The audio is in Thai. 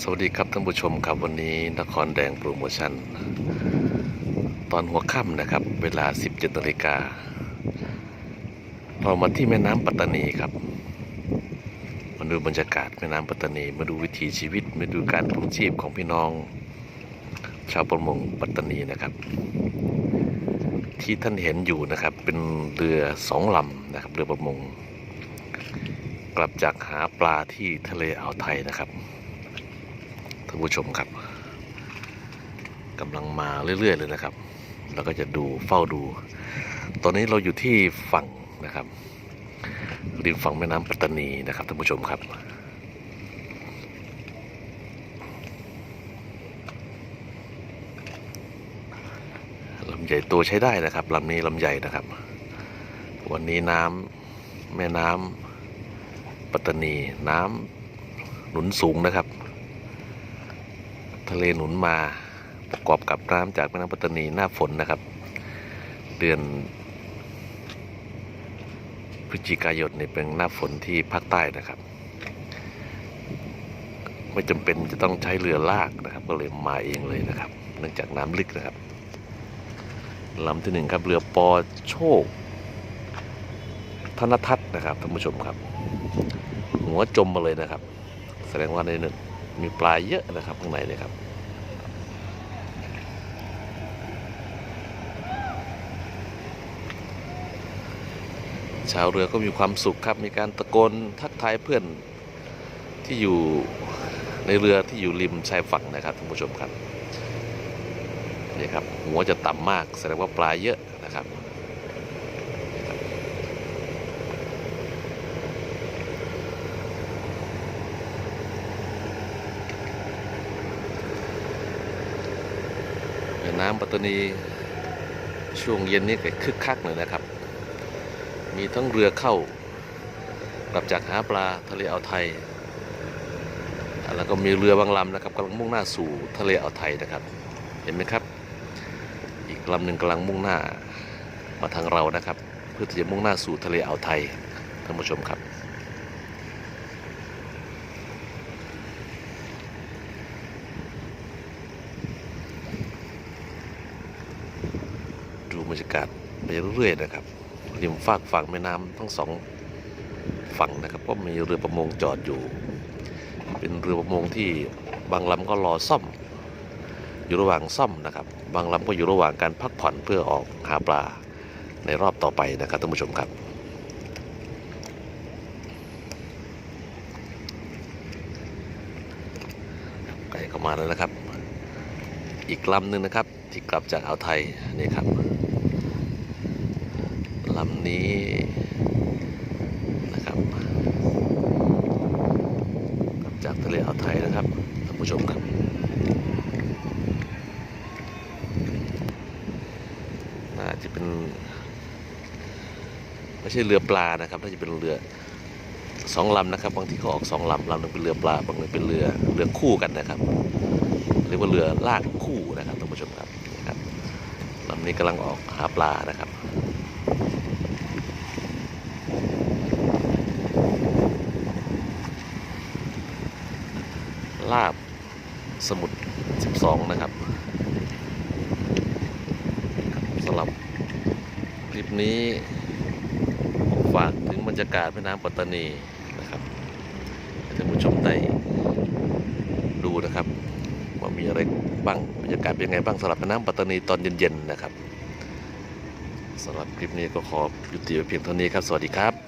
สวัสดีครับท่านผู้ชมครับวันนี้นครแดงโปรโมชั่น ตอนหัวค่ำนะครับ เวลา 17นาฬิกาเรามาที่แม่น้ำปัตตานีครับมาดูบรรยากาศแม่น้ำปัตตานี มาดูวิถีชีวิต มาดูการปลูกชีพของพี่น้อง ชาวประมงปัตตานีนะครับ ที่ท่านเห็นอยู่นะครับ เป็นเรือสองลำนะครับเรือประมง กลับจากหาปลาที่ทะเลอ่าวไทยนะครับานผู้ชมครับกำลังมาเรื่อย ๆ เลยนะครับแล้วก็จะดูเฝ้าดู ตอนนี้เราอยู่ที่ฝั่งนะครับริมฝั่งแม่น้ำปัตตานีนะครับท่านผู้ชมครับลำใหญ่ตัวใช้ได้นะครับลำนี้ลำใหญ่นะครับ วันนี้น้ำแม่น้ำปัตตานีน้ำหนุนสูงนะครับ ทะเลหนุนมาประกอบกับน้ำจากแม่น้ำปัตตานีหน้าฝนนะครับ เดือนพฤศจิกายนนี่เป็นหน้าฝนที่ภาคใต้นะครับ ไม่จำเป็นจะต้องใช้เรือลากนะครับ ก็เลยมาเองเลยนะครับ เนื่องจากน้ำลึกนะครับลำที่หนึ่งครับเรือปอโชค ธนทัศน์นะครับท่านผู้ชมครับ หัวจมมาเลยนะครับ แสดงว่าในนั้นมีปลายเยอะนะครับข้างในเนี่ยครับ ชาวเรือก็มีความสุขครับมีการตะโกนทักทายเพื่อนที่อยู่ในเรือที่อยู่ริมชายฝั่งนะครับท่านผู้ชมครับนี่ครับหัวจะต่ำมากแสดงว่าปลาเยอะนะครับน้ำปัตตานีช่วงเย็นนี้ก็คึกคักเลยนะครับ มีทั้งเรือเข้ากลับจากหาปลาทะเลอ่าวไทย แล้วก็มีเรือบางลำนะครับกำลังมุ่งหน้าสู่ทะเลอ่าวไทยนะครับ เห็นไหมครับ อีกลำหนึ่งกำลังมุ่งหน้ามาทางเรานะครับ เพื่อที่จะมุ่งหน้าสู่ทะเลอ่าวไทยท่านผู้ชมครับดูบรรยากาศไปเรื่อยๆนะครับ ริมฟากฝั่งแม่น้ำทั้งสองฝั่งนะครับ ก็มีเรือประมงจอดอยู่ เป็นเรือประมงที่บางลำก็รอซ่อม อยู่ระหว่างซ่อมนะครับ บางลำก็อยู่ระหว่างการพักผ่อนเพื่อออกหาปลาในรอบต่อไปนะครับท่านผู้ชมครับไก่เข้ามาแล้วนะครับ อีกลำหนึ่งนะครับที่กลับจากอ่าวไทยนี่ครับ ลำนี้นะครับจากทะเลอ่าวไทยนะครับท่านผู้ชมครับน่าจะเป็น ไม่ใช่เรือปลานะครับน่าจะเป็นเรือสองลำนะครับ บางทีเขาออกสองลำลำหนึงเป็นเรือปลาบางหนึงเป็นเรือเรือคู่กันนะครับเรียกว่าเรือลากคู่นะครับท่านผู้ชมครับนี่ครับลำนี้กำลังออกหาปลานะครับ ลาบสมุทร12 นะครับสำหรับคลิปนี้ฝากถึงบรรยากาศแม่น้ำปัตตานีนะครับให้ท่านผู้ชมได้ดูนะครับว่ามีอะไรบ้างบรรยากาศเป็นยังไงบ้างสำหรับแม่น้ำปัตตานีตอนเย็นๆนะครับสำหรับคลิปนี้ก็ขอยุติไว้เพียงเท่านี้ครับ สวัสดีครับ